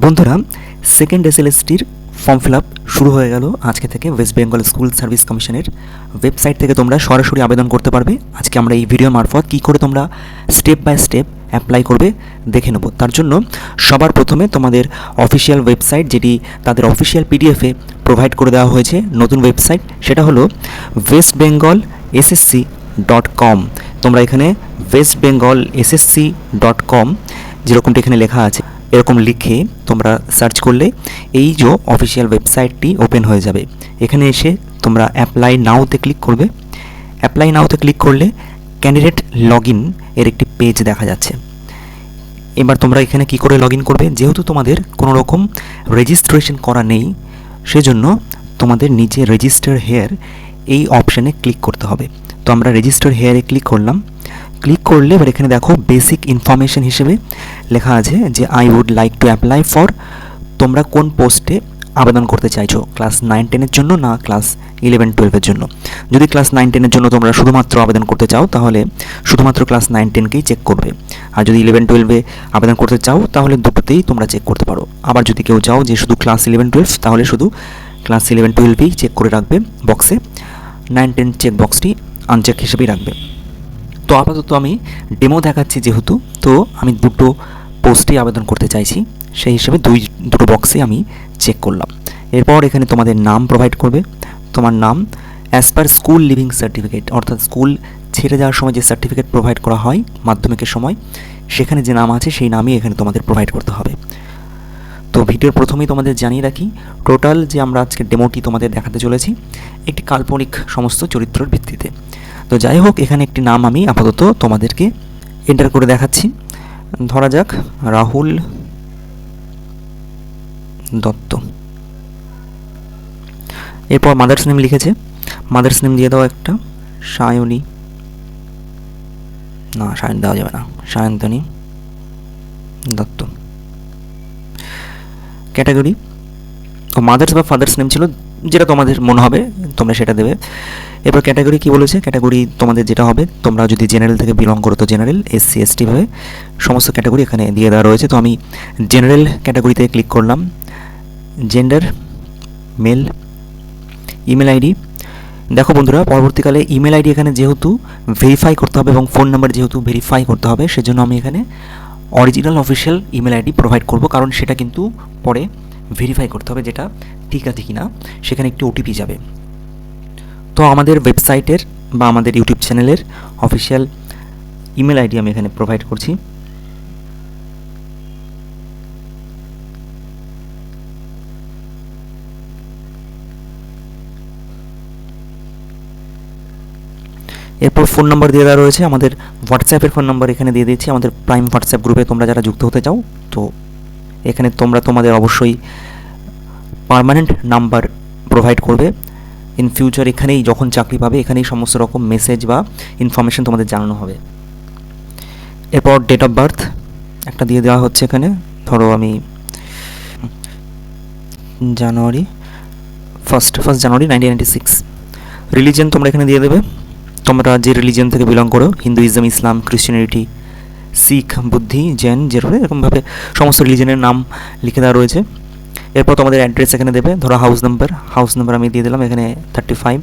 বন্ধুরা সেকেন্ড এসএলএসটির form fill up শুরু হয়ে গেল আজকে থেকে ওয়েস্ট বেঙ্গল স্কুল সার্ভিস কমিশনের ওয়েবসাইট থেকে তোমরা সরাসরি আবেদন করতে পারবে। আজকে আমরা এই ভিডিও মারফত কী করে তোমরা স্টেপ বাই স্টেপ অ্যাপ্লাই করবে দেখে নেব। তার জন্য সবার প্রথমে তোমাদের অফিসিয়াল ওয়েবসাইট যেটি তাদের অফিসিয়াল পিডিএফে প্রোভাইড করে দেওয়া হয়েছে, নতুন ওয়েবসাইট সেটা হলো West Bengal SSC dot com তোমরা এখানে West Bengal SSC dot com যেরকমটা এখানে লেখা আছে। এরকম লিখে তোমরা সার্চ করলে এই যে অফিসিয়াল ওয়েবসাইটটি ওপেন হয়ে যাবে। এখানে এসে তোমরা অ্যাপ্লাই নাওতে ক্লিক করবে। অ্যাপ্লাই নাওতে ক্লিক করলে ক্যান্ডিডেট লগ এর একটি পেজ দেখা যাচ্ছে। এবার তোমরা এখানে কি করে লগ করবে? যেহেতু তোমাদের কোনো রকম রেজিস্ট্রেশন করা নেই, সেজন্য তোমাদের নিচে রেজিস্টার হেয়ার এই অপশানে ক্লিক করতে হবে। তো আমরা রেজিস্টার হেয়ারে ক্লিক করলাম। ক্লিক করলে, এবার এখানে দেখো বেসিক ইনফরমেশন হিসেবে লেখা আছে যে I would like to apply for তোমরা কোন পোস্টে আবেদন করতে চাইছো? ক্লাস নাইন টেনের জন্য না ক্লাস ইলেভেন টুয়েলভের জন্য? যদি ক্লাস নাইন টেনের জন্য তোমরা শুধুমাত্র আবেদন করতে চাও, তাহলে শুধুমাত্র ক্লাস নাইন টেনকেই চেক করবে। আর যদি ইলেভেন টুয়েলভে আবেদন করতে চাও, তাহলে দুটোতেই তোমরা চেক করতে পারো। আবার যদি কেউ চাও যে শুধু ক্লাস ইলেভেন টুয়েলভ তাহলে শুধু ক্লাস ইলেভেন টুয়েলভেই চেক করে রাখবে বক্সে নাইন টেন চেক বক্সটি আনচেক হিসেবেই রাখবে। তো আপাতত আমি ডেমো দেখাচ্ছি যেহেতু, তো আমি দুটো পোস্টে আবেদন করতে চাইছি। সেই হিসেবে দুই, দুটো বক্সে আমি চেক করলাম। এরপর এখানে তোমাদের নাম প্রোভাইড করবে। তোমার নাম as per school leaving certificate অর্থাৎ স্কুল ছেড়ে যাওয়ার সময় যে সার্টিফিকেট প্রোভাইড করা হয়, মাধ্যমিকের সময়, সেখানে যে নাম আছে, সেই নামই এখানে তোমাদের প্রোভাইড করতে হবে। তো ভিডিওর প্রথমেই তোমাদের জানিয়ে রাখি টোটাল যে আমরা আজকে ডেমোটি তোমাদের দেখাতে চলেছি, একটি কাল্পনিক সমস্ত চরিত্রের ভিত্তিতে। তো যাই হোক, এখানে একটি নাম আমি আপাতত তোমাদেরকে এন্টার করে দেখাচ্ছি। ধরা যাক, রাহুল দত্ত। এরপর মাদার্স নেম লিখেছে। মাদার্স নেম দিয়ে দাও একটা, সায়নী। না, সায়ন দেওয়া যাবে না, সায়ন্তনী দত্ত। ক্যাটাগরি ও মাদার্স বা ফাদার্স নেম ছিল যেটা তোমাদের মনে হবে, তোমরা সেটা দেবে। এরপর ক্যাটাগরি কি বলেছে? ক্যাটাগরি তোমাদের যেটা হবে, তোমরা যদি জেনারেল থেকে বিলং করো তো জেনারেল এসসি এসটি ভাবে। সমস্ত ক্যাটাগরি এখানে দিয়ে দেওয়া রয়েছে। তো আমি জেনারেল ক্যাটাগরিতে ক্লিক করলাম। জেন্ডার মেল ইমেল আইডি দেখো বন্ধুরা, পরবর্তীকালে ইমেল আইডি এখানে যেহেতু ভেরিফাই করতে হবে এবং ফোন নাম্বার যেহেতু ভেরিফাই করতে হবে, সেজন্য আমি এখানে original official email ID provide করব, কারণ সেটা কিন্তু পরে ভেরিফাই করতে হবে, যেটা ঠিক আছে কি না সেখানে একটি ওটিপি যাবে। তো আমাদের ওয়েবসাইটের বা আমাদের ইউটিউব চ্যানেলের অফিসিয়াল ইমেল আইডি আমি এখানে প্রোভাইড করছি। এরপর ফোন নাম্বার দিয়ে দেওয়া রয়েছে, আমাদের হোয়াটসঅ্যাপের ফোন নাম্বার এখানে দিয়ে দিয়েছি আমাদের প্রাইম হোয়াটসঅ্যাপ গ্রুপে তোমরা যারা যুক্ত হতে চাও, তো এখানে তোমরা তোমাদের অবশ্যই পারমানেন্ট নাম্বার প্রোভাইড করবে। ইন ফিউচার এখানেই যখন চাকরি পাবে, এখানেই সমস্ত রকম মেসেজ বা ইনফরমেশন তোমাদের জানানো হবে। এরপর ডেট অফ বার্থ একটা দিয়ে দেওয়া হচ্ছে এখানে। ধরো আমি January first first January nineteen ninety six তোমরা এখানে দিয়ে দেবে। তোমরা যে রিলিজিয়ান থেকে বিলং করো হিন্দুইজম ইসলাম ক্রিশ্চিয়ানিটি শিখ বুদ্ধি জৈন যেরকম এরকমভাবে সমস্ত রিলিজনের নাম লিখে দেওয়া রয়েছে। এরপর তোমাদের অ্যাড্রেস এখানে দেবে। ধরো হাউস নাম্বার হাউস নাম্বার আমি দিয়ে দিলাম, এখানে থার্টি ফাইভ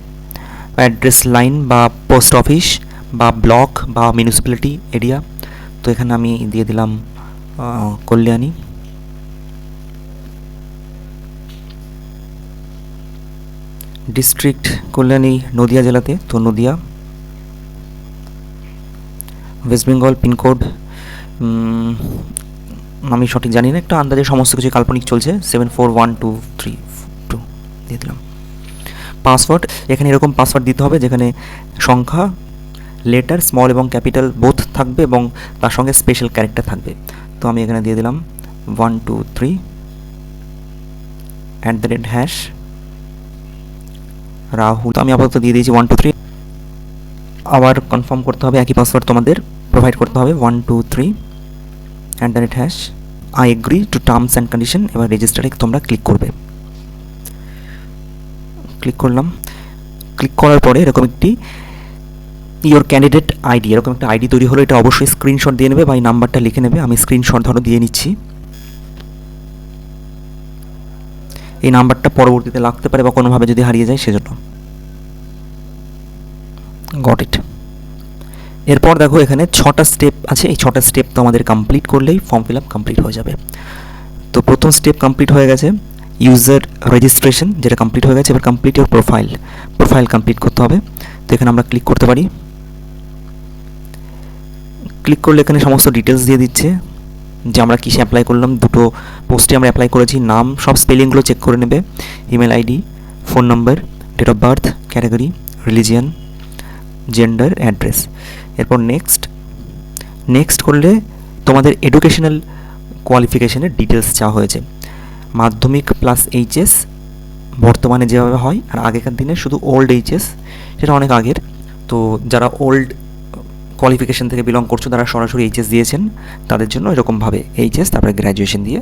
অ্যাড্রেস লাইন বা পোস্ট অফিস বা ব্লক বা মিউনিসিপ্যালিটি এরিয়া তো এখানে আমি দিয়ে দিলাম কল্যাণী। ডিস্ট্রিক্ট কল্যাণী নদিয়া জেলাতে, তো নদিয়া। ওয়েস্ট বেঙ্গল পিনকোড আমি সঠিক জানি না, একটু আন্দাজে সমস্ত কিছু কাল্পনিক চলছে seven four one two three two দিয়ে দিলাম। পাসওয়ার্ড এখানে এরকম পাসওয়ার্ড দিতে হবে, যেখানে সংখ্যা লেটার স্মল এবং ক্যাপিটাল বোথ থাকবে এবং তার সঙ্গে স্পেশাল ক্যারেক্টার থাকবে। তো আমি এখানে দিয়ে দিলাম one two three at the rate hash Rahul আমি আপাতত দিয়ে দিয়েছি ওয়ান টু থ্রি আবার কনফার্ম করতে হবে, একই পাসওয়ার্ড তোমাদের প্রোভাইড করতে হবে one two three at the rate hash I agree to terms and condition এবার রেজিস্টারে তোমরা ক্লিক করবে। ক্লিক করলাম। ক্লিক করার পরে এরকম একটি ইয়োর ক্যান্ডিডেট আইডি এরকম একটা আইডি তৈরি হলো, এটা অবশ্যই স্ক্রিনশট দিয়ে নেবে বা এই নাম্বারটা লিখে নেবে। আমি স্ক্রিনশট ধরো দিয়ে নিচ্ছি। এই নাম্বারটা পরবর্তীতে লাগতে পারে বা কোনোভাবে যদি হারিয়ে যায়, সেজন্য। গট ইট এরপর দেখো এখানে ছটা স্টেপ আছে। এই ছটা স্টেপ তো আমাদের কমপ্লিট করলেই ফর্ম ফিল আপ কমপ্লিট হয়ে যাবে। তো প্রথম স্টেপ কমপ্লিট হয়ে গেছে ইউজার রেজিস্ট্রেশন যেটা কমপ্লিট হয়ে গেছে। এবার complete your profile profile complete করতে হবে। তো এখানে আমরা ক্লিক করতে পারি। ক্লিক করলে এখানে সমস্ত ডিটেলস দিয়ে দিচ্ছে যে আমরা কিসে অ্যাপ্লাই করলাম। দুটো পোস্টে আমরা অ্যাপ্লাই করেছি, নাম, সব স্পেলিংগুলো চেক করে নেবে। Email ID phone number date of birth category religion gender address এরপর নেক্সট নেক্সট করলে তোমাদের এডুকেশনাল কোয়ালিফিকেশনের ডিটেলস চাওয়া হয়েছে। মাধ্যমিক প্লাস এইচএস বর্তমানে যেভাবে হয় আর আগেকার দিনে শুধু ওল্ড এইচএস সেটা অনেক আগের। তো যারা ওল্ড কোয়ালিফিকেশন থেকে বিলং করছ, তারা সরাসরি এইচএস দিয়েছেন। তাদের জন্য এরকমভাবে এইচএস তারপরে গ্র্যাজুয়েশন দিয়ে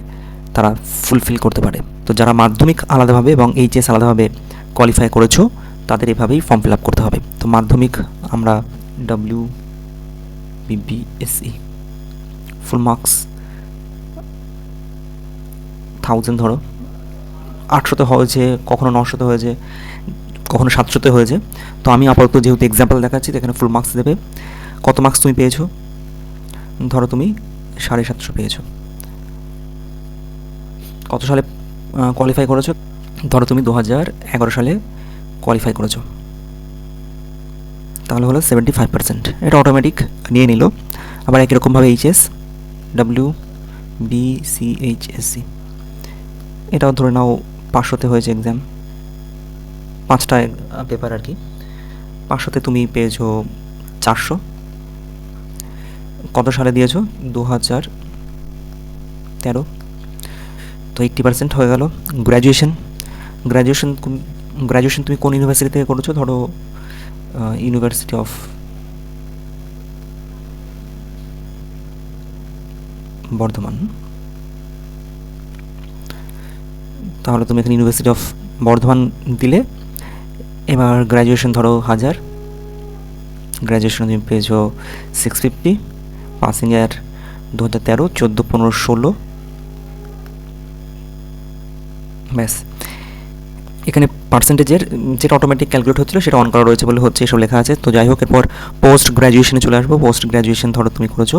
তারা ফুলফিল করতে পারে। তো যারা মাধ্যমিক আলাদাভাবে এবং এইচএস আলাদাভাবে কোয়ালিফাই করেছ, তাদের এভাবেই ফর্ম ফিল আপ করতে হবে। তো মাধ্যমিক আমরা W BBSE full marks thousand ধরো। আটশোতে হয়েছে, কখনো নশোতে হয়েছে, কখনো সাতশোতে হয়েছে। তো আমি আপাতত যেহেতু এক্সাম্পল দেখাচ্ছি এখানে ফুল মার্কস দেবে। কত মার্কস তুমি পেয়েছ? ধরো তুমি সাড়ে সাতশো পেয়েছ। কত সালে কোয়ালিফাই করেছ? ধরো তুমি দু হাজার এগারো সালে কোয়ালিফাই করেছ। তাহলে হলো সেভেন্টি ফাইভ পার্সেন্ট এটা অটোমেটিক নিয়ে নিল। আবার একই রকমভাবে HS W B C H S C এটাও ধরে নাও পাঁচশোতে হয়েছে এক্সাম পাঁচটা পেপার আর কি। পাঁচশোতে তুমি পেয়েছ চারশো। কত সালে দিয়েছ? দু হাজার তেরো। তো এইট্টি পার্সেন্ট হয়ে গেল। গ্র্যাজুয়েশন গ্র্যাজুয়েশন গ্র্যাজুয়েশন তুমি কোন ইউনিভার্সিটি থেকে করেছ? ধরো ইউনিভার্সিটি অফ বর্ধমান তাহলে তুমি এখানে ইউনিভার্সিটি অফ বর্ধমান দিলে। এবার গ্র্যাজুয়েশন ধরো হাজার। গ্র্যাজুয়েশন তুমি পেয়েছ সিক্স ফিফটি পাসিং ইয়ার দু হাজার তেরো, চোদ্দ, পনেরো, ষোলো। ব্যাস। এখানে পার্সেন্টেজের যেটা অটোমেটিক ক্যালকুলেট হচ্ছিল সেটা অন করা রয়েছে বলে হচ্ছে এসব লেখা আছে। তো যাই হোক, এরপর পোস্ট গ্র্যাজুয়েশনে চলে আসব। পোস্ট গ্র্যাজুয়েশন ধরো তুমি করেছ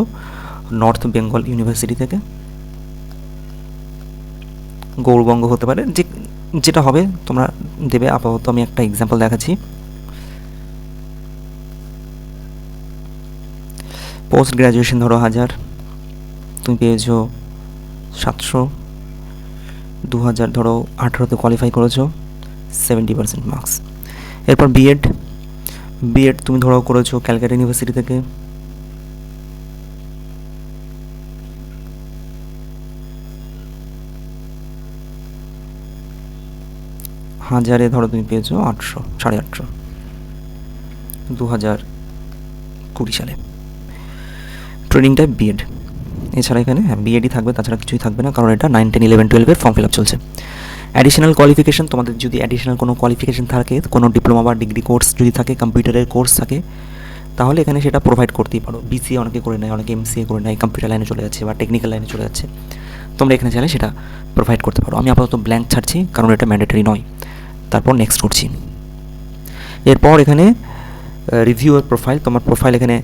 নর্থ বেঙ্গল ইউনিভার্সিটি থেকে। গৌরবঙ্গ হতে পারে। যে, যেটা হবে, তোমরা দেবে। আপাতত আমি একটা এক্সাম্পল দেখাচ্ছি। পোস্ট গ্র্যাজুয়েশন ধরো হাজার। তুমি পেয়েছ সাতশো। দু হাজার ধরো আঠেরোতে কোয়ালিফাই করেছ। সেভেন্টি পার্সেন্ট মার্কস এরপর বিএড বিএড তুমি ধরো করেছ ক্যালকাটা ইউনিভার্সিটি থেকে। হাজারে ধরো তুমি পেয়েছ আটশো, সাড়ে আটশো। দু হাজার কুড়ি সালে। ট্রেনিংটা বিএড এছাড়া এখানে হ্যাঁ বিএডই থাকবে, তাছাড়া কিছুই থাকবে না, কারণ এটা নাইন টেন ইলেভেন টুয়েলভের ফর্ম ফিল আপ চলছে। অ্যাডিশনাল কোয়ালিফিকেশন তোমাদের যদি অ্যাডিশনাল কোনো কোয়ালিফিকেশন থাকে, কোনো ডিপ্লোমা বা ডিগ্রি কোর্স যদি থাকে কম্পিউটারের কোর্স থাকে, তাহলে এখানে সেটা প্রোভাইড করতেই পারো। বিসিএ অনেকে করে নেয়, অনেকে এমসিএ করে নেয় কম্পিউটার লাইনে চলে যাচ্ছে বা টেকনিক্যাল লাইনে চলে যাচ্ছে। তোমরা এখানে চাইলে সেটা প্রোভাইড করতে পারো। আমি আপাতত ব্ল্যাঙ্ক ছাড়ছি, কারণ এটা ম্যান্ডেটারি নয়। তারপর নেক্সট করছি। এরপর এখানে রিভিউ এর প্রোফাইল তোমার প্রোফাইল এখানে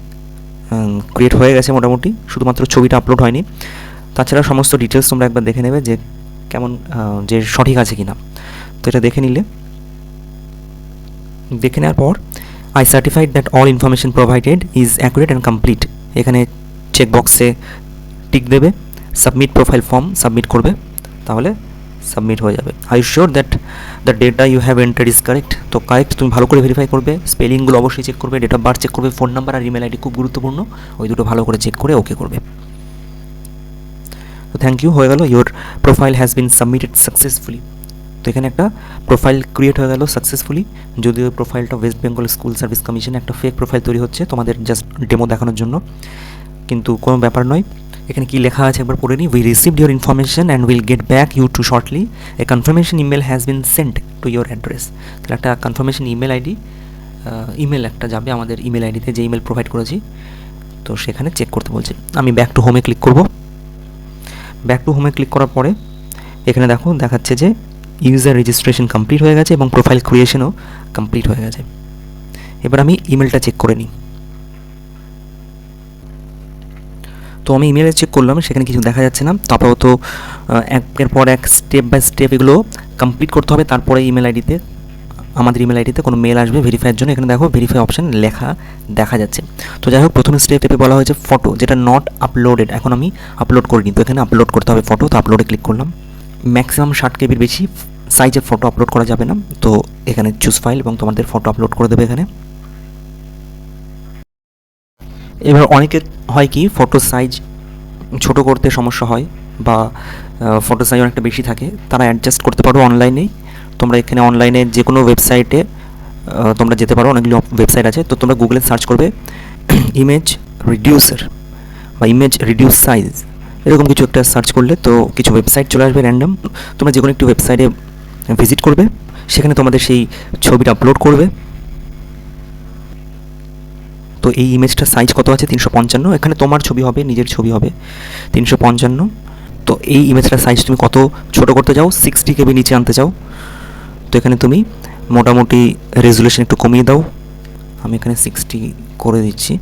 ক্রিয়েট হয়ে গেছে মোটামুটি। শুধুমাত্র ছবিটা আপলোড হয়নি। তাছাড়া সমস্ত ডিটেলস তোমরা একবার দেখে নেবে যে কেমন যে সঠিক আছে কি না তো এটা দেখে নিলে। দেখে নেওয়ার পর I certified that all information provided is accurate and complete এখানে চেক বক্সে টিক দেবে সাবমিট প্রোফাইল ফর্ম সাবমিট করবে, তাহলে সাবমিট হয়ে যাবে। I sure that the data you have enter is correct তো কারেক্ট তুমি ভালো করে ভেরিফাই করবে স্পেলিংগুলো অবশ্যই চেক করবে ডেট অফ বার্থ চেক করবে ফোন নাম্বার আর ইমেল আইডি খুব গুরুত্বপূর্ণ। ওই দুটো ভালো করে চেক করে ওকে করবে। তো থ্যাংক ইউ হয়ে গেল your profile has been submitted successfully তো এখানে একটা প্রোফাইল ক্রিয়েট হয়ে গেল সাকসেসফুলি যদিও প্রোফাইলটা West Bengal school service commission একটা ফেক প্রোফাইল তৈরি হচ্ছে তোমাদের জাস্ট ডেমো দেখানোর জন্য। কিন্তু কোনো ব্যাপার নয়। এখানে কি লেখা আছে একবার পড়ে নিই। We received your information and will get back you to shortly a confirmation email has been sent to your address তাহলে একটা কনফার্মেশন ইমেল আইডি ইমেল একটা যাবে আমাদের ইমেল আইডিতে যে ইমেল প্রোভাইড করেছি। তো সেখানে চেক করতে বলছে। আমি ব্যাক টু হোমে ক্লিক করব। ব্যাক টু হোমে ক্লিক করার পরে, এখানে দেখো দেখাচ্ছে যে ইউজার রেজিস্ট্রেশন কমপ্লিট হয়ে গেছে এবং প্রোফাইল ক্রিয়েশনও কমপ্লিট হয়ে গেছে। এবার আমি ইমেলটা চেক করে নিই। তো আমি ইমেলে চেক করলাম, সেখানে কিছু দেখা যাচ্ছে না। তো আপাতত একের পর এক স্টেপ বাই স্টেপ এগুলো কমপ্লিট করতে হবে। তারপরে ইমেল আইডিতে আমাদের ইমেল আইডিতে কোনো মেল আসবে ভেরিফাইয়ের জন্য। এখানে দেখো ভেরিফাই অপশান লেখা দেখা যাচ্ছে। তো যাই হোক, প্রথম স্টেপে বলা হয়েছে ফটো যেটা নট আপলোডেড এখন আমি আপলোড করিনি তো এখানে আপলোড করতে হবে ফটো তো আপলোডে ক্লিক করলাম। ম্যাক্সিমাম ষাট কেবির বেশি সাইজের ফটো আপলোড করা যাবে না। তো এখানে চুজ ফাইল এবং তোমাদের ফটো আপলোড করে দেবে এখানে। এবার অনেকের হয় কি ফটো সাইজ ছোট করতে সমস্যা হয় বা ফটো সাইজ অনেকটা বেশি থাকে, তারা অ্যাডজাস্ট করতে পারো অনলাইনেই তোমরা এখানে অনলাইনে যে কোনো ওয়েবসাইটে তোমরা যেতে পারো, অনেকগুলো ওয়েবসাইট আছে। তো তোমরা গুগলে সার্চ করবে ইমেজ রিডিউসার বা ইমেজ রিডিউস সাইজ এরকম কিছু একটা সার্চ করলে তো কিছু ওয়েবসাইট চলে আসবে র্যান্ডম তোমরা যে কোনো একটি ওয়েবসাইটে ভিজিট করবে, সেখানে তোমাদের সেই ছবিটা আপলোড করবে। তো এই ইমেজটার সাইজ কত আছে? তিনশো পঞ্চান্ন। এখানে তোমার ছবি হবে, নিজের ছবি হবে, তিনশো পঞ্চান্ন। তো এই ইমেজটার সাইজ তুমি কত ছোট করতে চাও? সিক্সটি কেবি নিচে আনতে চাও? তো এখানে তুমি মোটামুটি রেজুলেশন একটু কমিয়ে দাও। আমি এখানে সিক্সটি করে দিচ্ছি।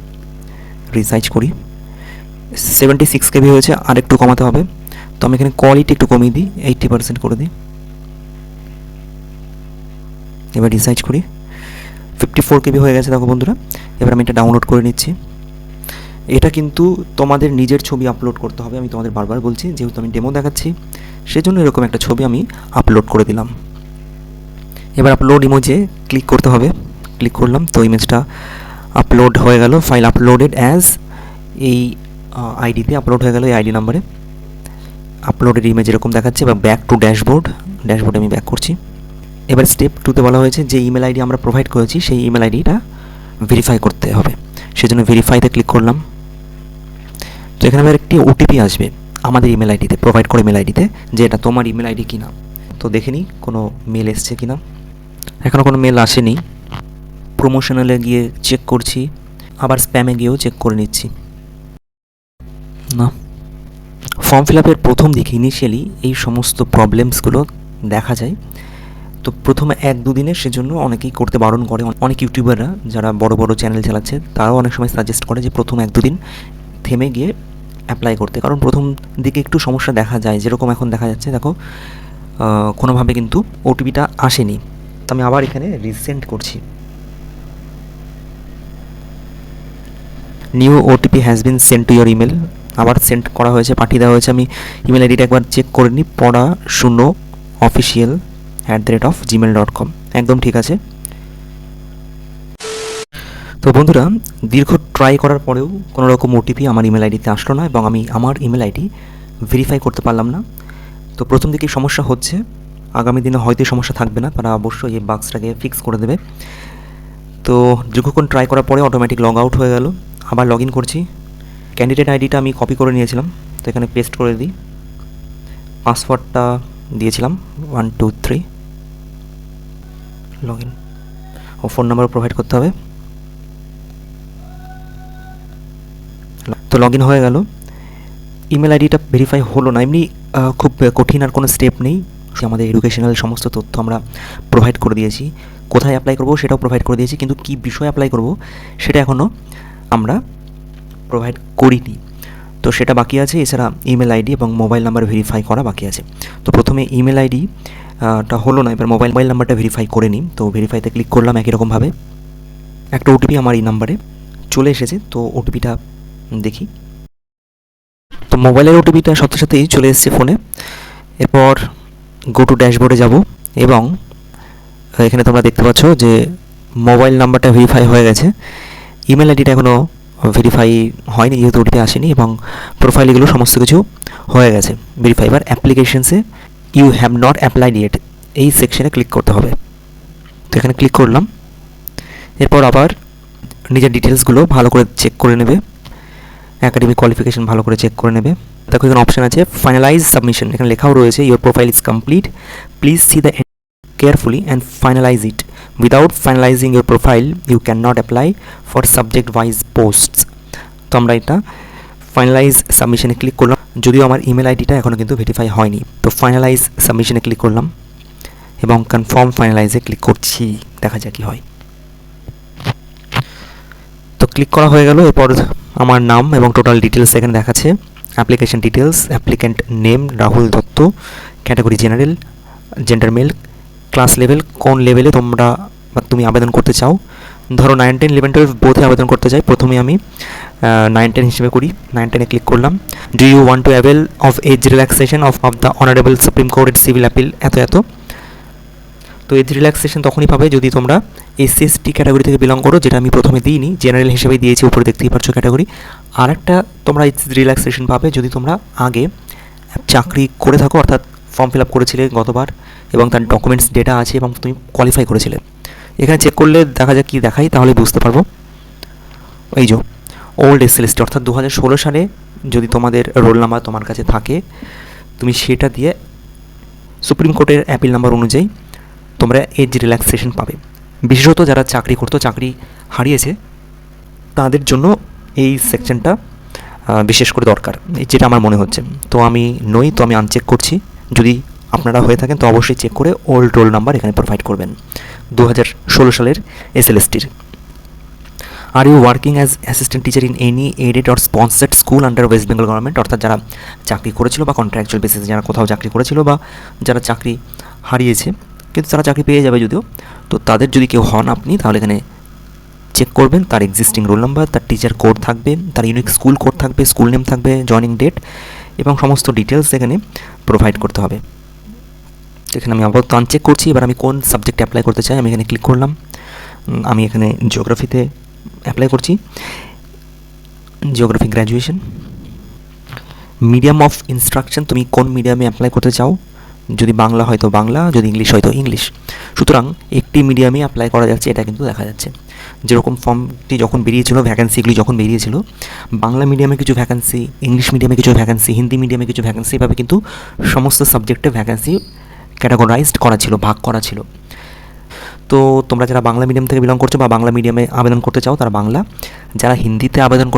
রিসাইজ করি। সেভেন্টি সিক্স কেবি হয়েছে আর একটু কমাতে হবে। তো আমি এখানে কোয়ালিটি একটু কমিয়ে দিই এইট্টি পার্সেন্ট করে দিই। এবার রিসাইজ করি। ফিফটি ফোর কেবি হয়ে গেছে, দেখো বন্ধুরা। এবার আমি এটা ডাউনলোড করে নিচ্ছি। এটা কিন্তু তোমাদের নিজের ছবি আপলোড করতে হবে, আমি তোমাদের বারবার বলছি। যেহেতু আমি ডেমো দেখাচ্ছি, সেজন্য এরকম একটা ছবি আমি আপলোড করে দিলাম। এবার আপলোড ইমোজে ক্লিক করতে হবে। ক্লিক করলাম, তো ইমেজটা আপলোড হয়ে গেল ফাইল আপলোডেড অ্যাজ এই আইডিতে আপলোড হয়ে গেল এই আইডি নাম্বারে আপলোডেড ইমেজ এরকম দেখাচ্ছে বা ব্যাক টু ড্যাশবোর্ড ড্যাশবোর্ডে আমি ব্যাক করছি। এবার স্টেপ টুতে বলা হয়েছে, যে ইমেল আইডি আমরা প্রোভাইড করেছি, সেই ইমেল আইডিটা ভেরিফাই করতে হবে। সেজন্য ভেরিফাইতে ক্লিক করলাম। তো এখানে আবার একটি ওটিপি আসবে, আমাদের ইমেল আইডিতে প্রোভাইড করে ইমেল আইডিতে যে এটা তোমার ইমেল আইডি কিনা। তো দেখে নিই, কোনো মেল এসছে কিনা। এখনও কোনো মেল আসেনি। প্রমোশনালে গিয়ে চেক করছি, আবার স্প্যামে গিয়েও চেক করে নিচ্ছি। না। ফর্ম ফিল আপের প্রথম দিকে ইনিশিয়ালি এই সমস্ত প্রবলেমসগুলো দেখা যায়। তো প্রথমে এক দুদিনে সেজন্য অনেকেই করতে বারণ করে। অনেক ইউটিউবাররা যারা বড় বড় চ্যানেল চালাচ্ছে, তারাও অনেক সময় সাজেস্ট করে যে প্রথম এক দুদিন থেমে গিয়ে অ্যাপ্লাই করতে। কারণ প্রথম দিকে একটু সমস্যা দেখা যায়, যেরকম এখন দেখা যাচ্ছে। দেখো কোনোভাবে কিন্তু ওটিপিটা আসেনি। আমি আবার এখানে রিসেন্ট করছি। New OTP has been send to your email আবার সেন্ড করা হয়েছে, পাঠিয়ে দেওয়া হয়েছে। আমি ইমেল আইডিটা একবার চেক করে নিই। পড়া শূন্য official at the rate of Gmail dot com একদম ঠিক আছে। তো বন্ধুরা, দীর্ঘ ট্রাই করার পরেও কোনো রকম ওটিপি আমার ইমেল আইডিতে আসলো না এবং আমি আমার ইমেল আইডি ভেরিফাই করতে পারলাম না। তো প্রথম দিকে সমস্যা হচ্ছে আগামী দিনে হয়তো সমস্যা থাকবে না, তারা অবশ্যই এই বাক্সটাকে ফিক্স করে দেবে। তো দীর্ঘক্ষণ ট্রাই করার পরে অটোমেটিক লগ আউট হয়ে গেল। আবার লগ ইন করছি। ক্যান্ডিডেট আইডিটা আমি কপি করে নিয়েছিলাম। তো এখানে পেস্ট করে দিই। পাসওয়ার্ডটা দিয়েছিলাম one two three log in O phone number provide করতে হবে। তো লগ ইন হয়ে গেল। ইমেল আইডিটা ভেরিফাই হলো না। এমনি খুব কঠিন আর কোনো স্টেপ নেই। আমাদের এডুকেশনাল সমস্ত তথ্য আমরা প্রোভাইড করে দিয়েছি। কোথায় অ্যাপ্লাই করব সেটাও প্রোভাইড করে দিয়েছি, কিন্তু কী বিষয়ে অ্যাপ্লাই করব সেটা এখনও আমরা প্রোভাইড করিনি। তো সেটা বাকি আছে, এছাড়া ইমেল আইডি এবং মোবাইল নাম্বার ভেরিফাই করা বাকি আছে। তো প্রথমে ইমেল আইডি টা হলো না, এবার মোবাইল মোবাইল নাম্বারটা ভেরিফাই করে নিই। তো ভেরিফাইতে ক্লিক করলাম একই রকমভাবে একটা ওটিপি আমার এই নাম্বারে চলে এসেছে, তো ওটিপিটা দেখি। তো মোবাইলের ওটিপিটা সাথে সাথেই চলে এসেছে ফোনে এরপর গো টু ড্যাশবোর্ডে যাব এবং এখানে তোমরা দেখতে পাচ্ছ যে মোবাইল নাম্বারটা ভেরিফাই হয়ে গেছে। ইমেল আইডিটা এখনও ভেরিফাই হয়নি, যেহেতু ওটিপি আসেনি এবং প্রোফাইল এগুলো সমস্ত কিছু হয়ে গেছে। ভেরিফাই এবার অ্যাপ্লিকেশনসে you have not applied yet এই সেকশনে ক্লিক করতে হবে। তো এখানে ক্লিক করলাম। এরপর আবার নিজের ডিটেলসগুলো ভালো করে চেক করে নেবে। একাডেমিক কোয়ালিফিকেশন ভালো করে চেক করে নেবে। দেখো এখানে অপশান আছে ফাইনালাইজ সাবমিশন এখানে লেখাও রয়েছে your profile is complete please see the carefully and finalize it. Without finalizing your profile, you cannot apply for subject wise posts. তো আমরা এটা ফাইনালাইজ সাবমিশনে ক্লিক করলাম। যদিও আমার ইমেল আইডিটা এখনও কিন্তু ভেরিফাই হয়নি। তো ফাইনালাইজ সাবমিশনে ক্লিক করলাম এবং কনফার্ম ফাইনালাইজে ক্লিক করছি। দেখা যাক কী হয়। তো ক্লিক করা হয়ে গেল। এরপর আমার নাম এবং টোটাল ডিটেলস এখানে দেখাচ্ছে। Application details applicant name Rahul Dutta category general gender male class level কোন লেভেলে তোমরা তুমি আবেদন করতে চাও? ধরো নাইন টেন ইলেভেন টুয়েলভ বোধে আবেদন করতে চাই, প্রথমে আমি নাইন টেন হিসেবে করি। নাইন টেনে ক্লিক করলাম। Do you want to avail of age relaxation of of the honourable supreme কোর্টের সিভিল অ্যাপিল এত এত। তো এজ রিল্যাক্সেশন তখনই পাবে যদি তোমরা এসসি এসটি ক্যাটাগরি থেকে বিলং করো, যেটা আমি প্রথমে দিইনি জেনারেল হিসেবে দিয়েছি, উপরে দেখতেই পাচ্ছ ক্যাটাগরি আর একটা তোমরা এজ রিল্যাক্সেশন পাবে যদি তোমরা আগে চাকরি করে থাকো, অর্থাৎ ফর্ম ফিল আপ করেছিলে গতবার, এবং তার ডকুমেন্টস ডেটা আছে, এবং তুমি কোয়ালিফাই করেছিলে। এখানে চেক করলে দেখা যাক কী দেখাই তাহলে বুঝতে পারব। এই যে ওল্ড এসএলএসটি অর্থাৎ দু ষোলো সালে যদি তোমাদের রোল নাম্বার তোমার কাছে থাকে, তুমি সেটা দিয়ে সুপ্রিম কোর্টের অ্যাপিল নাম্বার অনুযায়ী তোমরা এজ রিল্যাক্সেশন পাবে। বিশেষত যারা চাকরি করতো, চাকরি হারিয়েছে, তাদের জন্য এই সেকশনটা বিশেষ করে দরকার, যেটা আমার মনে হচ্ছে। তো আমি নই, তো আমি আনচেক করছি। যদি আপনারা হয়ে থাকেন, তো অবশ্যই চেক করে ওল্ড রোল নাম্বার এখানে প্রোভাইড করবেন দু হাজার ষোলো সালের এসএলএসটির। Are you working as assistant teacher in any aided or sponsored school under West Bengal government অর্থাৎ যারা চাকরি করেছিল বা কন্ট্রাকচুয়াল বেসিসে যারা কোথাও চাকরি করেছিল বা যারা চাকরি হারিয়েছে কিন্তু তারা চাকরি পেয়ে যাবে যদিও। তো তাদের যদি কেউ হন আপনি, তাহলে এখানে চেক করবেন তার এক্সিস্টিং রোল নাম্বার তার টিচার কোড থাকবে, তার ইউনিক স্কুল কোড থাকবে স্কুল নেম থাকবে জয়নিং ডেট এবং সমস্ত ডিটেলস এখানে প্রোভাইড করতে হবে। এখানে আমি আপাতত আনচেক করছি, এবার আমি কোন সাবজেক্টে অ্যাপ্লাই করতে চাই আমি এখানে ক্লিক করলাম। আমি এখানে জিওগ্রাফিতে অ্যাপ্লাই করছি। Geography graduation medium of instruction তুমি কোন মিডিয়ামে অ্যাপ্লাই করতে চাও? যদি বাংলা হয়তো বাংলা, যদি ইংলিশ হয়তো ইংলিশ। সুতরাং একটি মিডিয়ামে অ্যাপ্লাই করা যাচ্ছে, এটা কিন্তু দেখা যাচ্ছে। যেরকম ফর্মটি যখন বেরিয়েছিল ভ্যাকেন্সিগুলি যখন বেরিয়েছিল, বাংলা মিডিয়ামে কিছু ভ্যাকেন্সি ইংলিশ মিডিয়ামে কিছু ভ্যাকেন্সি হিন্দি মিডিয়ামে কিছু ভ্যাকেন্সি এভাবে কিন্তু সমস্ত সাবজেক্টে ভ্যাকেন্সি ক্যাটাগরাইজড করা ছিল, ভাগ করা ছিল। তো তোমরা যারা বাংলা মিডিয়াম থেকে বিলং করছ বা বাংলা মিডিয়ামে আবেদন করতে চাও, তারা বাংলা। যারা হিন্দিতে আবেদন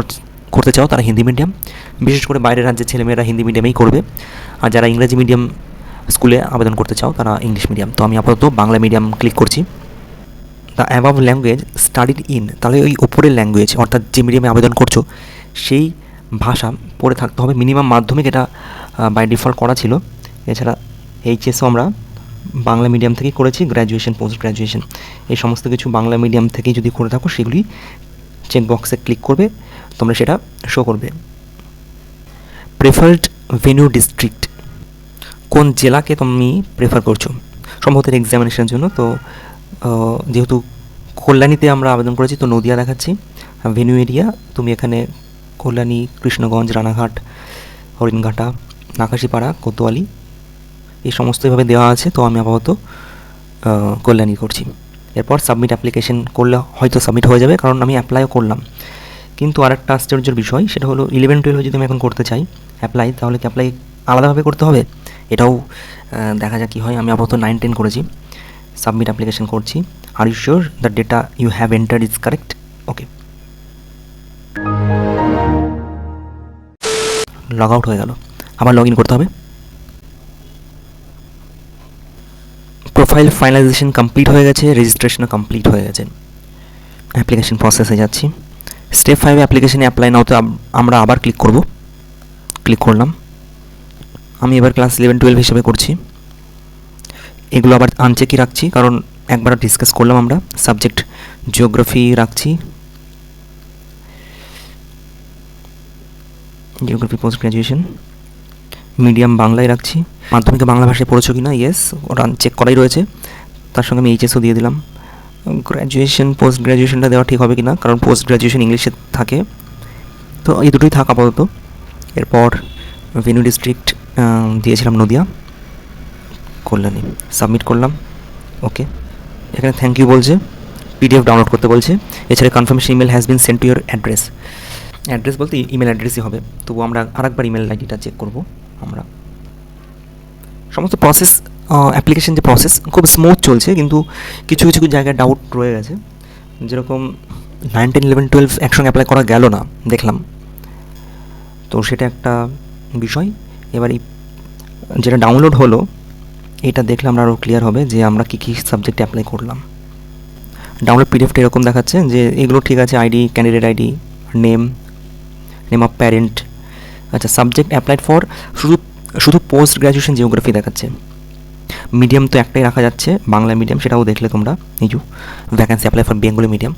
করতে চাও, তারা হিন্দি মিডিয়াম বিশেষ করে বাইরের রাজ্যের ছেলেমেয়েরা হিন্দি মিডিয়ামেই করবে। আর যারা ইংরেজি মিডিয়াম স্কুলে আবেদন করতে চাও তারা ইংলিশ মিডিয়াম তো আমি আপাতত বাংলা মিডিয়াম ক্লিক করছি। The above language studied in তাহলে ওই ওপরের ল্যাঙ্গুয়েজ অর্থাৎ যে মিডিয়ামে আবেদন করছ, সেই ভাষা পড়ে থাকতে হবে। মিনিমাম মাধ্যমিক এটা বাই ডিফল্ট করা ছিল। এছাড়া এইচএসও আমরা বাংলা মিডিয়াম থেকেই করেছি গ্র্যাজুয়েশন পোস্ট গ্র্যাজুয়েশন এই সমস্ত কিছু বাংলা মিডিয়াম থেকেই যদি করে থাকো, সেগুলি চেক বক্সে ক্লিক করবে, তোমরা সেটা শো করবে। প্রেফার্ড ভেনিউ ডিস্ট্রিক্ট কোন জেলাকে তুমি প্রেফার করছ? সম্ভবত এক্সামিনেশনের জন্য, তো যেহেতু কল্যাণীতে আমরা আবেদন করেছি, তো নদিয়া দেখাচ্ছি। ভেনিউ এরিয়া তুমি এখানে কল্যাণী, কৃষ্ণগঞ্জ, রানাঘাট, হরিণঘাটা, নাকাশিপাড়া, কোতোয়ালি, এই সমস্ত এভাবে দেওয়া আছে, তো আমি আপাতত কল্যাণী করছি। এরপর সাবমিট অ্যাপ্লিকেশন করলে হয়তো সাবমিট হয়ে যাবে, কারণ আমি অ্যাপ্লাইও করলাম। কিন্তু আরেকটা আশ্চর্যের বিষয়, সেটা হলো ইলেভেন টুয়েলভে যদি আমি এখন করতে চাই অ্যাপ্লাই তাহলে কি অ্যাপ্লাই আলাদাভাবে করতে হবে? এটাও দেখা যাক কী হয়। আমি আপাতত নাইন টেন করেছি। সাবমিট অ্যাপ্লিকেশন করছি। Are you sure the data you have enter is correct okay log out হয়ে গেল। আবার লগ ইন করতে হবে। প্রোফাইল ফাইনালাইজেশন কমপ্লিট হয়ে গেছে। রেজিস্ট্রেশনও কমপ্লিট হয়ে গেছে। অ্যাপ্লিকেশন প্রসেসে যাচ্ছি। স্টেপ ফাইভে অ্যাপ্লিকেশনে অ্যাপ্লাই নাওতে আমরা আবার ক্লিক করব। ক্লিক করলাম। আমি এবার ক্লাস ইলেভেন টুয়েলভ হিসেবে করছি। এগুলো আবার আনচেকই রাখছি, কারণ একবার ডিসকাস করলাম আমরা। সাবজেক্ট জিওগ্রাফি রাখছি। জিওগ্রাফি পোস্ট গ্র্যাজুয়েশন মিডিয়াম বাংলায় রাখছি। মাধ্যমিকে বাংলা ভাষায় পড়েছো কি না ইয়েস ওটা চেক করাই রয়েছে। তার সঙ্গে আমি এইচএসও দিয়ে দিলাম। গ্র্যাজুয়েশন পোস্ট গ্র্যাজুয়েশনটা দেওয়া ঠিক হবে কি না কারণ পোস্ট গ্র্যাজুয়েশন ইংলিশে থাকে। তো এই দুটোই থাক আপাতত। এরপর ভেনু ডিস্ট্রিক্ট দিয়েছিলাম নদিয়া। কল্যাণী। সাবমিট করলাম। ওকে এখানে থ্যাংক ইউ বলছে। পিডিএফ ডাউনলোড করতে বলছে। এছাড়া confirmation email has been sent to your address address বলতে ইমেল অ্যাড্রেসই হবে। তবু আমরা আরেকবার ইমেল আইডিটা চেক করব। আমরা সমস্ত প্রসেস অ্যাপ্লিকেশন যে প্রসেস খুব স্মুথ চলছে, কিন্তু কিছু কিছু জায়গায় ডাউট রয়ে গেছে। যেরকম নাইন টেন ইলেভেন টুয়েলভ একসঙ্গে অ্যাপ্লাই করা গেল না, দেখলাম। তো সেটা একটা বিষয়। এবার এই যেটা ডাউনলোড হলো, এটা দেখলে আমরা আরও ক্লিয়ার হবে যে আমরা কী কী সাবজেক্টে অ্যাপ্লাই করলাম। ডাউনলোড পিডিএফটা এরকম দেখাচ্ছে যে এগুলো ঠিক আছে ID candidate ID name name of parent আচ্ছা সাবজেক্ট অ্যাপ্লাইড ফর শুধু শুধু পোস্ট গ্র্যাজুয়েশন জিওগ্রাফি দেখাচ্ছে। মিডিয়াম তো একটাই রাখা যাচ্ছে, বাংলা মিডিয়াম সেটাও দেখলে তোমরা, এই যে vacancy apply for Bengali medium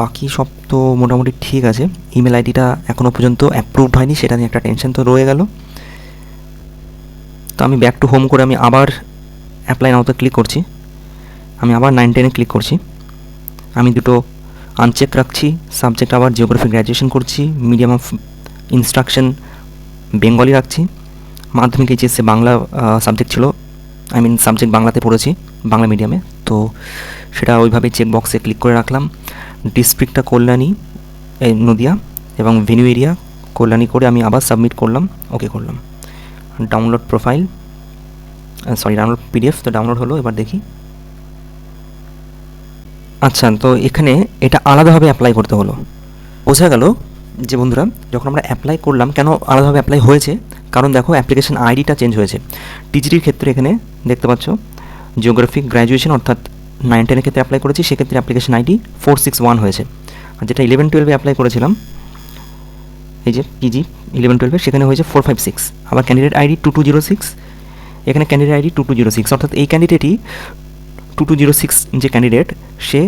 বাকি সব তো মোটামুটি ঠিক আছে। ইমেল আইডিটা এখনও পর্যন্ত অ্যাপ্রুভড হয়নি, সেটা নিয়ে একটা টেনশন তো রয়ে গেল। তো আমি ব্যাক টু হোম করে আমি আবার অ্যাপ্লাই নাওতে ক্লিক করছি। আমি আবার নাইন টেনে ক্লিক করছি। আমি দুটো আনচেক রাখছি সাবজেক্ট আবার জিওগ্রাফি গ্র্যাজুয়েশন করছি মিডিয়াম অফ ইনস্ট্রাকশন বেঙ্গলি রাখছি। মাধ্যমিক এইচএসে বাংলা সাবজেক্ট ছিল আই মিন সাবজেক্ট বাংলাতে পড়েছি, বাংলা মিডিয়ামে তো সেটা ওইভাবে চেক বক্সে ক্লিক করে রাখলাম। ডিস্ট্রিক্টটা কল্যাণী, এই নদিয়া এবং ভেনিউ এরিয়া কল্যাণী করে আমি আবার সাবমিট করলাম ওকে করলাম। Download profile sorry download PDF তো ডাউনলোড হলো, এবার দেখি। আচ্ছা তো এখানে এটা আলাদাভাবে অ্যাপ্লাই করতে হলো। বোঝা গেল যে বন্ধুরা, যখন আমরা অ্যাপ্লাই করলাম, কেন আলাদাভাবে অ্যাপ্লাই হয়েছে? কারণ দেখো অ্যাপ্লিকেশন আইডিটা চেঞ্জ হয়েছে। টিজিটির ক্ষেত্রে এখানে দেখতে পাচ্ছ জিওগ্রাফিক গ্র্যাজুয়েশন অর্থাৎ নাইন টেনের ক্ষেত্রে অ্যাপ্লাই করেছি, সেক্ষেত্রে application ID four six one হয়েছে। আর যেটা ইলেভেন টুয়েলভে অ্যাপ্লাই করেছিলাম, এই যে পিজি ইলেভেন টুয়েলভে সেখানে হয়েছে ফোর ফাইভ সিক্স আবার candidate ID two two zero six এখানে candidate ID two two zero six অর্থাৎ এই ক্যান্ডিডেটই টু টু জিরো সিক্স যে ক্যান্ডিডেট সে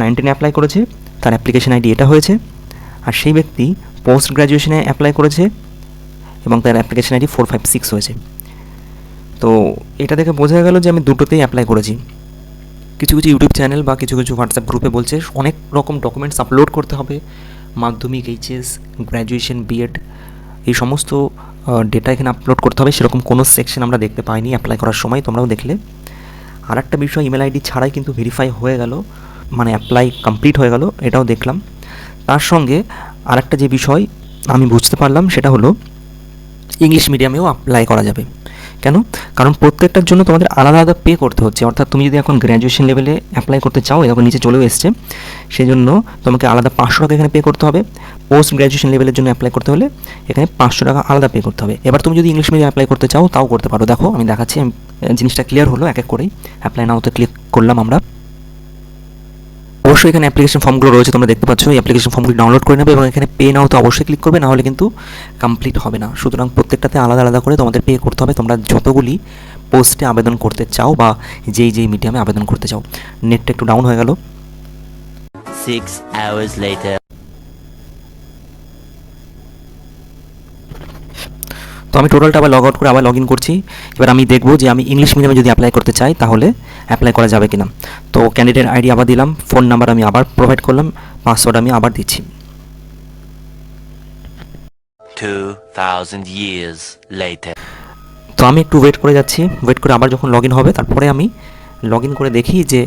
নাইন টেনে অ্যাপ্লাই করেছে, তার অ্যাপ্লিকেশন আইডি এটা হয়েছে। আর সেই ব্যক্তি পোস্ট গ্র্যাজুয়েশনে অ্যাপ্লাই করেছে, এবং তার application ID four five six হয়েছে। তো এটা দেখে বোঝা গেল যে আমি দুটোতেই অ্যাপ্লাই করেছি। কিছু কিছু ইউটিউব চ্যানেল বা কিছু কিছু হোয়াটসঅ্যাপ গ্রুপে বলছে, অনেক রকম ডকুমেন্টস আপলোড করতে হবে, মাধ্যমিক এইচএস গ্র্যাজুয়েশন বিএড এই সমস্ত ডেটা এখানে আপলোড করতে হবে। সেরকম কোনো সেকশন আমরা দেখতে পাইনি অ্যাপ্লাই করার সময় তোমরাও দেখলে। আর একটা বিষয় ইমেল আইডি ছাড়াই কিন্তু ভেরিফাই হয়ে গেল মানে অ্যাপ্লাই কমপ্লিট হয়ে গেল, এটাও দেখলাম। তার সঙ্গে আরেকটা যে বিষয় আমি বুঝতে পারলাম, সেটা হলো ইংলিশ মিডিয়ামেও অ্যাপ্লাই করা যাবে। কেন? কারণ প্রত্যেকটার জন্য তোমাদের আলাদা আলাদা পে করতে হচ্ছে। অর্থাৎ তুমি যদি এখন গ্র্যাজুয়েশন লেভেলে অ্যাপ্লাই করতে চাও, এরকম নিচে চলেও এসছে সেই জন্য তোমাকে আলাদা পাঁচশো টাকা এখানে পে করতে হবে। পোস্ট গ্র্যাজুয়েশন লেভেলের জন্য অ্যাপ্লাই করতে হলে এখানে পাঁচশো টাকা আলাদা পে করতে হবে। এবার তুমি যদি ইংলিশ মিডিয়াম অ্যাপ্লাই করতে চাও, তাও করতে পারো। দেখো, আমি দেখাচ্ছি জিনিসটা ক্লিয়ার হলো, এক এক করেই। অ্যাপ্লাই নাওতে ক্লিক করলাম আমরা। অবশ্যই এখানে অ্যাপ্লিকেশন ফর্মগুলো রয়েছে, তোমরা দেখতে পাচ্ছ, এই অ্যাপ্লিকেশন ফর্মগুলো ডাউনলোড করে নেবে এবং এখানে পে নাও তো অবশ্যই ক্লিক করবে না হলে কিন্তু কমপ্লিট হবে না। সুতরাং প্রত্যেকটাতে আলাদা আলাদা করে তোমাদের পে করতে হবে। তোমরা যতগুলি পোস্টে আবেদন করতে চাও বা যেই যেই মিডিয়ামে আবেদন করতে চাও। নেটটা একটু ডাউন হয়ে গেল। Six hours later. তো আমি টোটালটা আবার লগ আউট করে আবার লগ ইন করছি। এবার আমি দেখব যে আমি ইংলিশ মিডিয়ামে যদি অ্যাপ্লাই করতে চাই তাহলে অ্যাপ্লাই করা যাবে কিনা। তো ক্যান্ডিডেট আইডি আবার দিলাম ফোন নাম্বার আমি আবার প্রোভাইড করলাম পাসওয়ার্ড আমি আবার দিচ্ছি। years later. তো আমি একটু ওয়েট করে যাচ্ছি ওয়েট করে আবার যখন লগ ইন হবে তারপরে আমি লগ ইন করে দেখি যে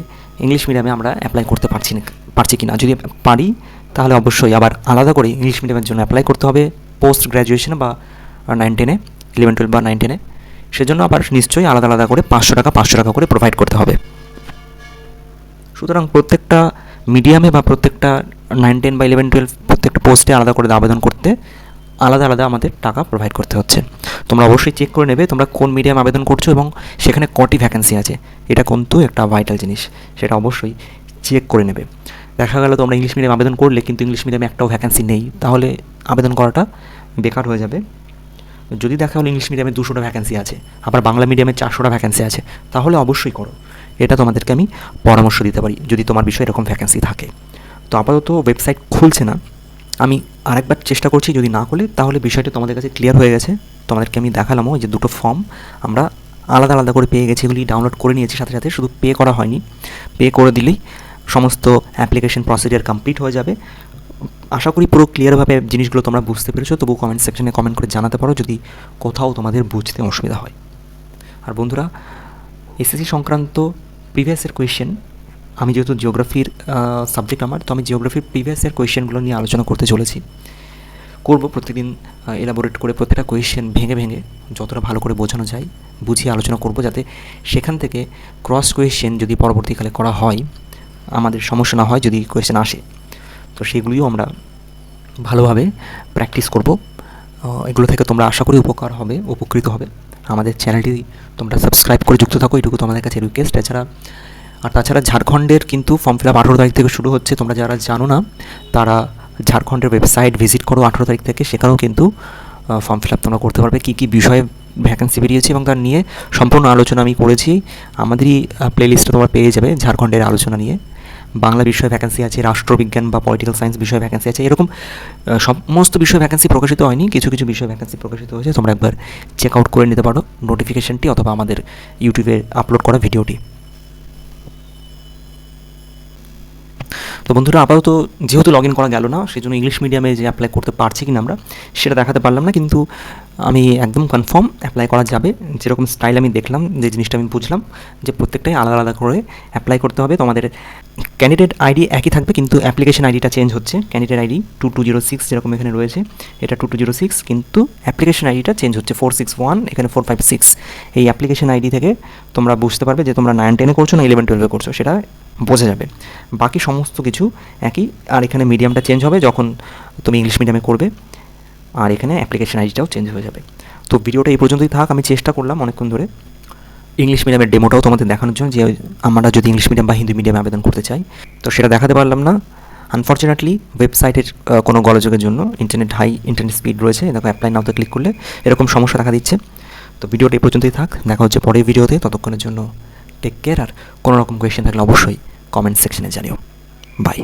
ইংলিশ মিডিয়ামে আমরা অ্যাপ্লাই করতে পারছি না পারছি কি না যদি পারি তাহলে অবশ্যই আবার আলাদা করে ইংলিশ মিডিয়ামের জন্য অ্যাপ্লাই করতে হবে পোস্ট গ্র্যাজুয়েশন বা নাইন টেনে ইলেভেন টুয়েলভ বা নাইন টেনে সেজন্য আবার নিশ্চয়ই আলাদা আলাদা করে পাঁচশো টাকা পাঁচশো টাকা করে প্রোভাইড করতে হবে। সুতরাং প্রত্যেকটা মিডিয়ামে বা প্রত্যেকটা নাইন টেন বা ইলেভেন টুয়েলভ প্রত্যেকটা পোস্টে আলাদা করে আবেদন করতে আলাদা আলাদা আমাদের টাকা প্রোভাইড করতে হচ্ছে। তোমরা অবশ্যই চেক করে নেবে তোমরা কোন মিডিয়াম আবেদন করছ এবং সেখানে কটি ভ্যাকেন্সি আছে। এটা কিন্তু একটা ভাইটাল জিনিস, সেটা অবশ্যই চেক করে নেবে। দেখা গেল তোমরা ইংলিশ মিডিয়াম আবেদন করলে কিন্তু ইংলিশ মিডিয়ামে একটাও ভ্যাকেন্সি নেই, তাহলে আবেদন করাটা বেকার হয়ে যাবে। যদি দেখা হলো ইংলিশ মিডিয়ামে দুশোটা ভ্যাকেন্সি আছে, আবার বাংলা মিডিয়ামে চারশোটা ভ্যাকেন্সি আছে, তাহলে অবশ্যই করো। এটা তোমাদেরকে আমি পরামর্শ দিতে পারি, যদি তোমার বিষয়ে এরকম ভ্যাকেন্সি থাকে। তো আপাতত ওয়েবসাইট খুলছে না। আমি আরেকবার চেষ্টা করছি, যদি না খুলে, তাহলে বিষয়টা তোমাদের কাছে ক্লিয়ার হয়ে গেছে। তোমাদেরকে আমি দেখালামও যে দুটো ফর্ম আমরা আলাদা আলাদা করে পেয়ে গেছি এগুলি ডাউনলোড করে নিয়েছি, সাথে সাথে শুধু পে করা হয়নি। পে করে দিলেই সমস্ত অ্যাপ্লিকেশন প্রসিডিয়ার কমপ্লিট হয়ে যাবে। আশা করি পুরো ক্লিয়ারভাবে জিনিসগুলো তোমরা বুঝতে পেরেছ তবু কমেন্ট সেকশনে কমেন্ট করে জানাতে পারো যদি কোথাও তোমাদের বুঝতে অসুবিধা হয়। আর বন্ধুরা এসএসসি সংক্রান্ত প্রিভিয়াসের কোয়েশ্চেন আমি যেহেতু জিওগ্রাফির সাবজেক্ট আমার, তো আমি জিওগ্রাফির প্রিভিয়াসের কোয়েশ্চেনগুলো নিয়ে আলোচনা করতে চলেছি। করব প্রতিদিন এলাবোরেট করে প্রত্যেকটা কোয়েশ্চেন ভেঙে ভেঙে, যতটা ভালো করে বোঝানো যায়, বুঝিয়ে আলোচনা করব যাতে সেখান থেকে ক্রস কোয়েশ্চেন যদি পরবর্তীকালে করা হয়, আমাদের সমস্যা না হয় যদি কোয়েশ্চেন আসে। তো সেগুলিও আমরা ভালোভাবে প্র্যাকটিস করব। এগুলো থেকে তোমরা আশা করি উপকার হবে, উপকৃত হবে। আমাদের চ্যানেলটি তোমরা সাবস্ক্রাইব করে যুক্ত থাকো, এটুকু তোমাদের কাছে রিকোয়েস্ট এছাড়া, আর তাছাড়া ঝাড়খণ্ডের কিন্তু ফর্ম ফিল আপ আঠেরো তারিখ থেকে শুরু হচ্ছে, তোমরা যারা জানো না, তারা ঝাড়খণ্ডের ওয়েবসাইট ভিজিট করো আঠেরো তারিখ থেকে, সেখানেও কিন্তু ফর্ম ফিল আপ তোমরা করতে পারবে। কী কী বিষয়ে ভ্যাকেন্সি বেরিয়েছে এবং তার নিয়ে সম্পূর্ণ আলোচনা আমি করেছি। আমাদেরই প্লেলিস্টে তোমরা পেয়ে যাবে ঝাড়খণ্ডের আলোচনা নিয়ে। বাংলা বিষয়ে ভ্যাকেন্সি আছে, রাষ্ট্রবিজ্ঞান বা পলিটিক্যাল সায়েন্স বিষয়ে ভ্যাকেন্সি আছে, এরকম সমস্ত বিষয়ে ভ্যাকেন্সি প্রকাশিত হয়নি, কিছু কিছু বিষয়ে ভ্যাকেন্সি প্রকাশিত হয়েছে, তোমরা একবার চেক আউট করে নিতে পারো নোটিফিকেশানটি অথবা আমাদের ইউটিউবে আপলোড করা ভিডিওটি তো বন্ধুরা, আপাতত যেহেতু লগ ইন করা গেল না সেই জন্য ইংলিশ মিডিয়ামে যে অ্যাপ্লাই করতে পারছি কি না আমরা, সেটা দেখাতে পারলাম না, কিন্তু আমি একদম কনফার্ম অ্যাপ্লাই করা যাবে। যেরকম স্টাইল আমি দেখলাম, যে জিনিসটা আমি বুঝলাম, যে প্রত্যেকটাই আলাদা আলাদা করে অ্যাপ্লাই করতে হবে। তোমাদের ক্যান্ডিডেট আইডি একই থাকবে, কিন্তু অ্যাপ্লিকেশন আইডিটা চেঞ্জ হচ্ছে। Candidate ID two two zero six যেরকম এখানে রয়েছে, এটা টু টু জিরো সিক্স কিন্তু অ্যাপ্লিকেশন আইডিটা চেঞ্জ হচ্ছে ফোর সিক্স ওয়ান এখানে ফোর ফাইভ সিক্স এই অ্যাপ্লিকেশন আইডি থেকে তোমরা বুঝতে পারবে যে তোমরা নাইন টেনে করছ না ইলেভেন টুয়েলভে করছ, সেটা বোঝা যাবে। বাকি সমস্ত কিছু একই, আর এখানে মিডিয়ামটা চেঞ্জ হবে যখন তুমি ইংলিশ মিডিয়ামে করবে, আর এখানে অ্যাপ্লিকেশন আইডিটাও চেঞ্জ হয়ে যাবে। তো ভিডিওটা এই পর্যন্তই থাক, আমি চেষ্টা করলাম অনেকক্ষণ ধরে। ইংলিশ মিডিয়ামের ডেমোটাও তোমাদের দেখানোর জন্য, যে আমরা যদি ইংলিশ মিডিয়াম বা হিন্দি মিডিয়ামে আবেদন করতে চাই, তো সেটা দেখাতে পারলাম না। আনফর্চুনেটলি ওয়েবসাইটের কোনো গলযোগের জন্য ইন্টারনেট হাই ইন্টারনেট স্পিড রয়েছে। দেখো অ্যাপ্লাই নাওতে ক্লিক করলে এরকম সমস্যা দেখা দিচ্ছে। তো ভিডিওটা এই পর্যন্তই থাক, দেখা হচ্ছে পরের ভিডিওতে ততক্ষণের জন্য টেক কেয়ার আর কোনো রকম কোয়েশ্চেন থাকলে অবশ্যই কমেন্ট সেকশনে জানিও। বাই